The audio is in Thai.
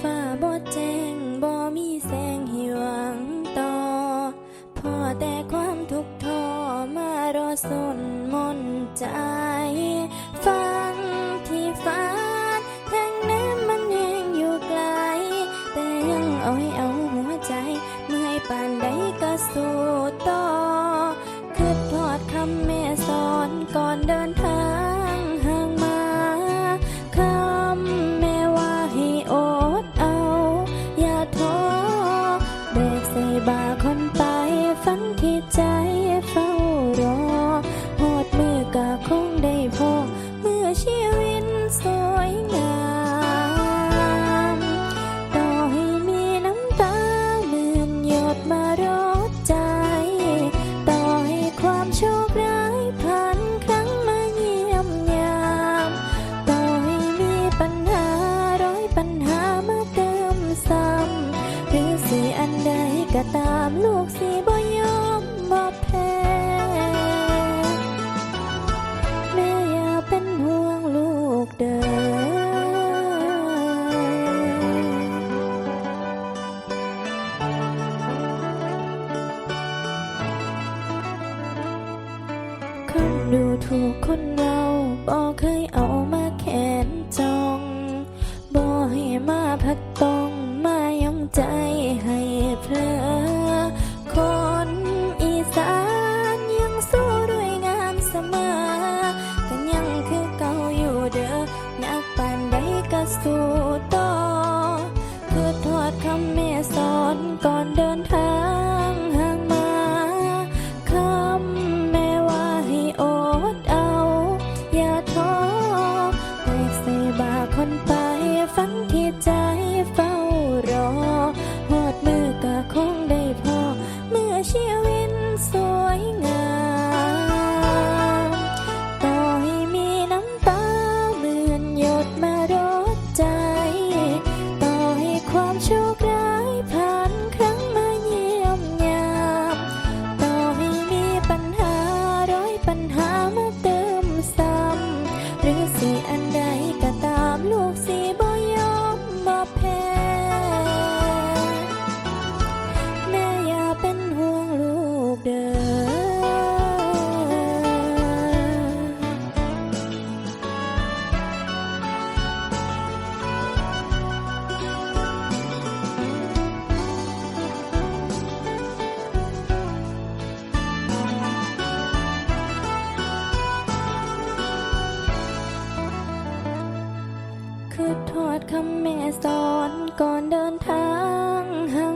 ฟ้าบ่แจ้งบ่มีแสงให้หวังต่อ พอแต่ความทุกข์ทอมารอสนมนใจ ฟังที่ฟ้าแห่งน้ำมันแห้งอยู่ไกล แต่ยังเอาให้เอาหัวใจ เมื่อยปานใดก็สู้ต่อามลูกสีบอยอมบ่แพ้แม่อย่าเป็นห่วงลูกเด้อคนดูถูกคนเราบ่เคยเอามาแขนจองบ่ให้มาพักตอง ใจให้เพลอ আসিও คือทอดคำแม่สอนก่อนเดินทางหา